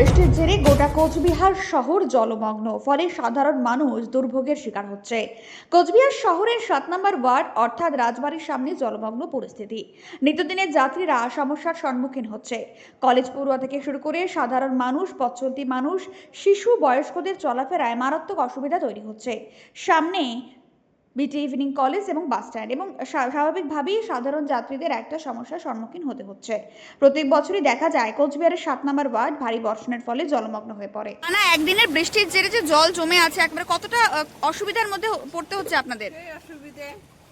বৃষ্টির জেরে গোটা কোচবিহার শহর জলমগ্ন। ফলে সাধারণ মানুষ দুর্ভোগের শিকার হচ্ছে। কোচবিহার শহরের সাত নম্বর ওয়ার্ড অর্থাৎ রাজবাড়ির সামনে জলমগ্ন পরিস্থিতি। নিত্যদিনের যাত্রীরা সমস্যার সম্মুখীন হচ্ছে। কলেজ পড়ুয়া থেকে শুরু করে সাধারণ মানুষ, পথচলতি মানুষ, শিশু, বয়স্কদের চলাফেরায় মারাত্মক অসুবিধা তৈরি হচ্ছে। সামনে বিটি ইভিনিং কলেজ এবং বাস স্ট্যান্ড এবং স্বাভাবিকভাবেই সাধারণ যাত্রীদের একটা সমস্যার সম্মুখীন হতে হচ্ছে। প্রত্যেক বছরই দেখা যায় কোচবিহারের সাত নম্বর ওয়ার্ড ভারী বর্ষণের ফলে জলমগ্ন হয়ে পড়ে। না একদিনের বৃষ্টির জেরে যে জল জমে আছে একবারে কতটা অসুবিধার মধ্যে পড়তে হচ্ছে আপনাদের? অসুবিধে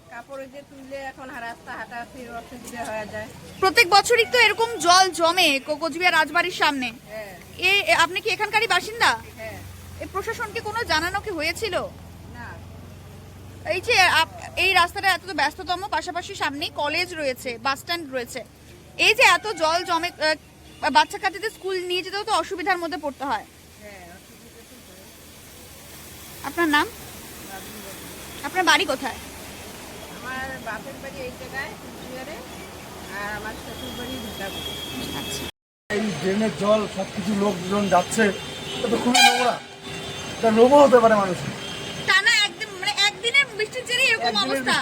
কাপড়ে যে তুললে এখন রাস্তা হাঁটাহাঁটি অসুবিধা হয়ে যায়। প্রত্যেক বছরই তো এরকম জল জমে কোচবিহার রাজবাড়ির সামনে। হ্যাঁ। এ এ- আপনি কি এখানকারই বাসিন্দা? হ্যাঁ। প্রশাসনকে কোনো জানানো কি হয়েছিল? না। এই যে আপ- এই রাস্তাটা এত তো ব্যস্ততম পাশাপাশি সামনেই কলেজ রয়েছে বাস স্ট্যান্ড রয়েছে। এই যে এত জল জমে বাচ্চা কাচ্চাদের স্কুল নিয়ে যেতেও তো অসুবিধার মধ্যে পড়তে হয়। আপনার নাম? আপনার বাড়ি কোথায়? আমার বাপের বাড়ি এই জায়গায় আর আমার শ্বশুর বাড়ি আচ্ছা। এই ড্রেনের জল সব কিছু লোকজন যাচ্ছে এটা তো খুবই নোংরা। এটা রোগও হতে পারে মানুষের টানা একদিন মানে একদিনের বৃষ্টির জেরে এরকম অবস্থা।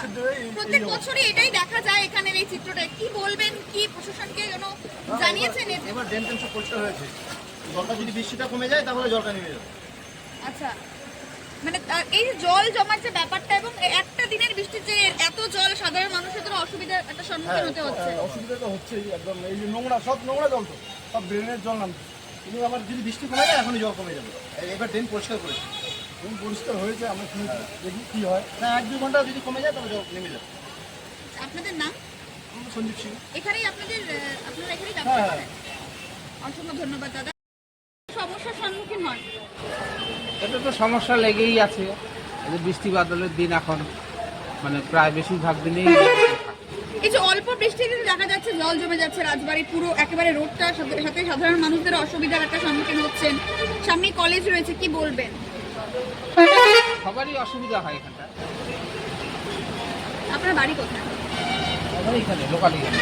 প্রত্যেক বছরই এটাই দেখা যায় এখানের এই চিত্রটা। কি বলবেন? কি প্রশাসনকে জানিয়েছেন? এবার ড্রেন টেন সব পরিষ্কার হয়েছে। জলটা যদি বৃষ্টিটা কমে যায় তাহলে জলটা নেমে যাবে। আচ্ছা। মানে এই যে জল জমার যে ব্যাপারটা এবং একটা দিনের বৃষ্টির জেরে এত জল সাধারণ মানুষের জন্য অসুবিধার একটা সম্মুখীন হতে হচ্ছে। হ্যাঁ, অসুবিধা তো হচ্ছেই একদম। এই যে নোংরা সব নোংরা জল তো। সব ড্রেনের জল নামছে। কিন্তু আবার যদি বৃষ্টি কমে যায় এখনই জল কমে যাবে। এবার ড্রেন পরিষ্কার করেছে। এবং পরিষ্কার হয়েছে আমরা শুনেছি দেখি কি হয়। না এক দু ঘণ্টা যদি কমে যায় তাহলে নেমে যাবে। আপনাদের নাম? সঞ্জীব সিং। এখানেই আপনাদের আপনারা এখানেই হ্যাঁ যাত্রা হ্যাঁ। অসংখ্য ধন্যবাদ দাদা। সমস্যার সম্মুখীন হন। এটা তো সমস্যা লেগেই আছে। এই বৃষ্টি বাদলের দিন এখন মানে প্রায় বেশিরভাগ দিনেই যে অল্প বৃষ্টিতে দেখা যাচ্ছে জল জমে যাচ্ছে রাজবাড়ি পুরো একেবারে রোডটার সাথে সাথে সাধারণ মানুষদের অসুবিধার একটা সম্মুখীন হচ্ছেন। সামনে কলেজ রয়েছে কি বলবেন? সবারই অসুবিধা হয় এখানটা আপনার বাড়ি কোথায়? আমাদের এখানে লোকাল এখানে।